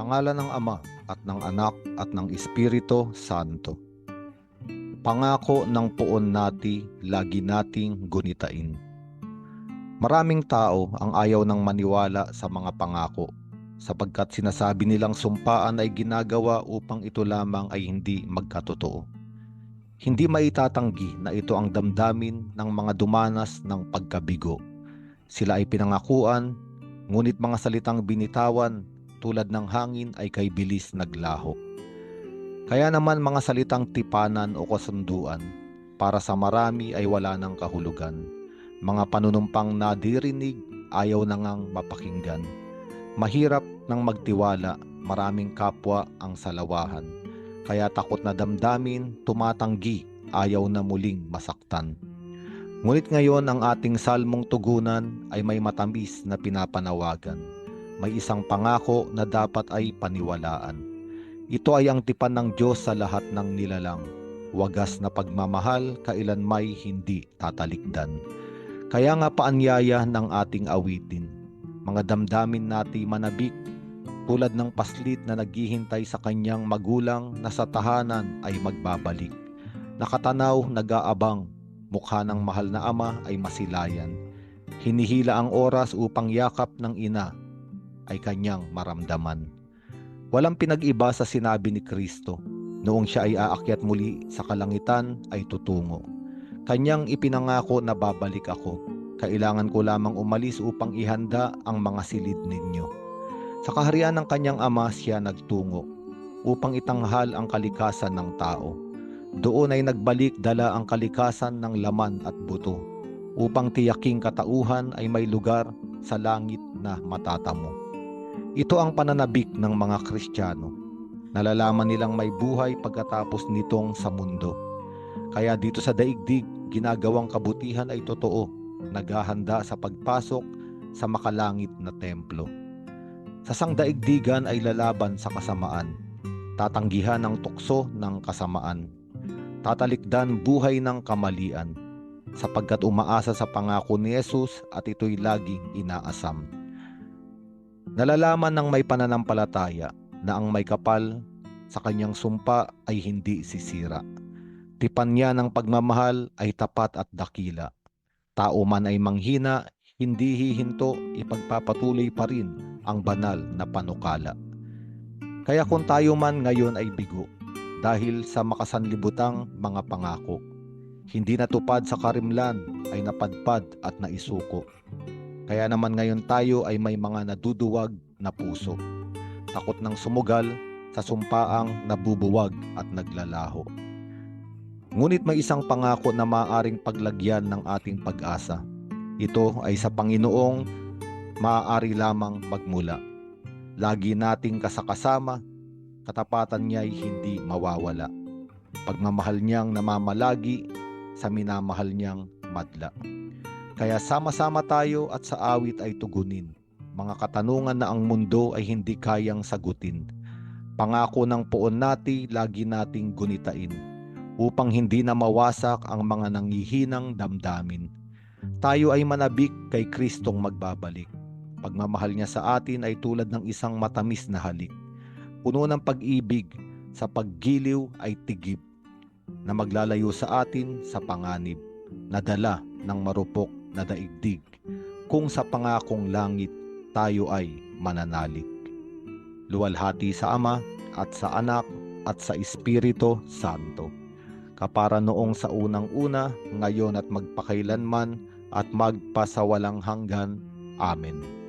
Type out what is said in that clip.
Sa ngala ng Ama at ng Anak at ng Espiritu Santo. Pangako ng poon nati, lagi nating gunitain. Maraming tao ang ayaw ng maniwala sa mga pangako sapagkat sinasabi nilang sumpaan ay ginagawa upang ito lamang ay hindi magkatotoo. Hindi maitatanggi na ito ang damdamin ng mga dumanas ng pagkabigo. Sila ay pinangakuan, ngunit mga salitang binitawan tulad ng hangin ay kay bilis naglaho. Kaya naman mga salitang tipanan o kasunduan para sa marami ay wala ng kahulugan. Mga panunumpang nadirinig ayaw na ngang mapakinggan. Mahirap nang magtiwala, maraming kapwa ang salawahan. Kaya takot na damdamin, tumatanggi, ayaw na muling masaktan. Ngunit ngayon ang ating salmong tugunan ay may matamis na pinapanawagan. May isang pangako na dapat ay paniwalaan. Ito ay ang tipan ng Diyos sa lahat ng nilalang. Wagas na pagmamahal kailan may hindi tatalikdan. Kaya nga paanyaya ng ating awitin. Mga damdamin nati manabik tulad ng paslit na naghihintay sa kanyang magulang na sa tahanan ay magbabalik. Nakatanaw, nag-aabang, mukha ng mahal na ama ay masilayan. Hinihila ang oras upang yakap ng ina ay kanyang maramdaman. Walang pinag-iba sa sinabi ni Kristo. Noong siya ay aakyat muli sa kalangitan ay tutungo. Kanyang ipinangako na babalik ako. Kailangan ko lamang umalis upang ihanda ang mga silid ninyo. Sa kaharian ng kanyang ama siya nagtungo upang itanghal ang kalikasan ng tao. Doon ay nagbalik dala ang kalikasan ng laman at buto upang tiyaking katauhan ay may lugar sa langit na matatamo. Ito ang pananabik ng mga Kristiyano. Nalalaman nilang may buhay pagkatapos nitong sa mundo. Kaya dito sa daigdig, ginagawang kabutihan ay totoo, naghahanda sa pagpasok sa makalangit na templo. Sa sangdaigdigan ay lalaban sa kasamaan, tatanggihan ang tukso ng kasamaan, tatalikdan buhay ng kamalian, sapagkat umaasa sa pangako ni Yesus at ito'y laging inaasam. Nalalaman ng may pananampalataya na ang may kapal sa kanyang sumpa ay hindi sisira. Tipan niya ng pagmamahal ay tapat at dakila. Tao man ay manghina, hindi hihinto, ipagpapatuloy pa rin ang banal na panukala. Kaya kung tayo man ngayon ay bigo, dahil sa makasanlibutang mga pangako, hindi natupad sa karimlan ay napadpad at naisuko. Kaya naman ngayon tayo ay may mga naduduwag na puso. Takot ng sumugal sa sumpaang nabubuwag at naglalaho. Ngunit may isang pangako na maaring paglagyan ng ating pag-asa. Ito ay sa Panginoong maaari lamang magmula. Lagi nating kasakasama, katapatan niya ay hindi mawawala. Pagmamahal niyang namamalagi sa minamahal niyang madla. Kaya sama-sama tayo at sa awit ay tugunin. Mga katanungan na ang mundo ay hindi kayang sagutin. Pangako ng poon nati lagi nating gunitain upang hindi na mawasak ang mga nangihinang damdamin. Tayo ay manabik kay Kristong magbabalik. Pagmamahal niya sa atin ay tulad ng isang matamis na halik. Puno ng pag-ibig, sa paggiliw ay tigib na maglalayo sa atin sa panganib, nadala ng marupok na daigdig, kung sa pangakong langit tayo ay mananalig. Luwalhati sa Ama at sa Anak at sa Espiritu Santo. Kapara noong sa unang-una, ngayon at magpakailanman at magpasawalang hanggan. Amen.